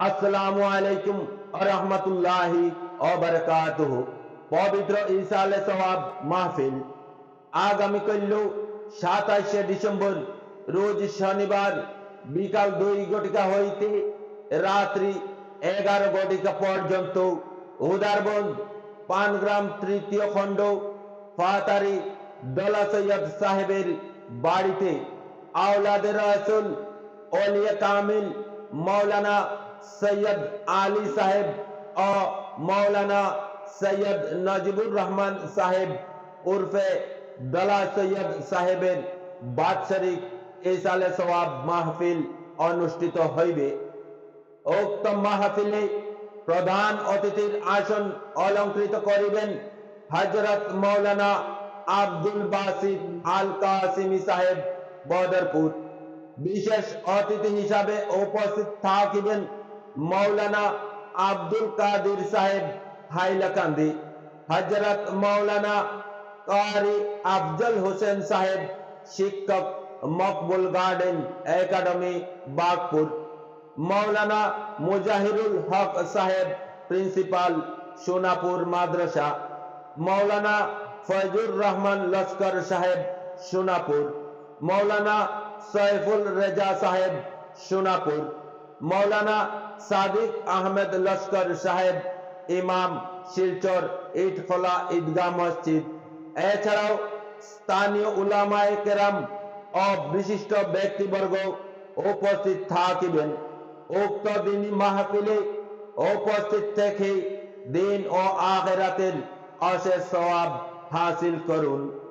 আসসালামু আলাইকুম রহমতুল্লাহি অবরকাতুহ পবিত্র ইসালে সওয়াব মাহফিল। আগামীকাল সাতাশে ডিসেম্বর, রোজ শনিবার বিকাল দুই ঘটিকা হইতে রাত্রি এগারো ঘটিকা পর্যন্ত উদারবন্দ পানগ্রাম তৃতীয় খণ্ড, ফাতারি দলা সৈয়দ সাহেবের বাড়িতে। আওলাদের রাসুল ওলিয়া কামিল মৌলানা সৈয়দ আলী সাহেব ও মৌলানা সৈয়দ নজিবুর রহমান সাহেব উর্ফে দলা সৈয়দ সাহেবের বাৎসরিক ইসালে সওয়াব মাহফিল অনুষ্ঠিত হইবে। উক্ত মাহফিলে প্রধান অতিথির আসন অলঙ্কৃত করিবেন হজরত মৌলানা আব্দুল বাসিদ আল কাসিমি সাহেব বদরপুর। বিশেষ অতিথি হিসাবে উপস্থিত থাকিবেন মৌলানা আব্দুল কাদির সাহেব হাইলাকান্দি হজরত মৌলানা কারি আফজল হোসেন সাহেব, শিক্ষক Maqbul garden academy, Bagpur. Maulana Mujahirul Haque Saheb, principal, Sonapur madrasa. Maulana Foyzur Rahman Laskar Saheb, Sonapur. Maulana Saiful Reza সাহেব, সোনাপুর। মৌলানা সাদিক আহমেদ লস্কর সাহেব, ইমাম শিলচর ইটখোলা ঈদগাহ মসজিদ। এছাড়াও স্থানীয় উলামায়ে কেরাম ও বিশিষ্ট ব্যক্তিবর্গ উপস্থিত থাকিবেন। উক্ত দিনী মাহফিলে উপস্থিত থেকে দিন ও আখেরাতের অশেষ সওয়াব হাসিল করুন।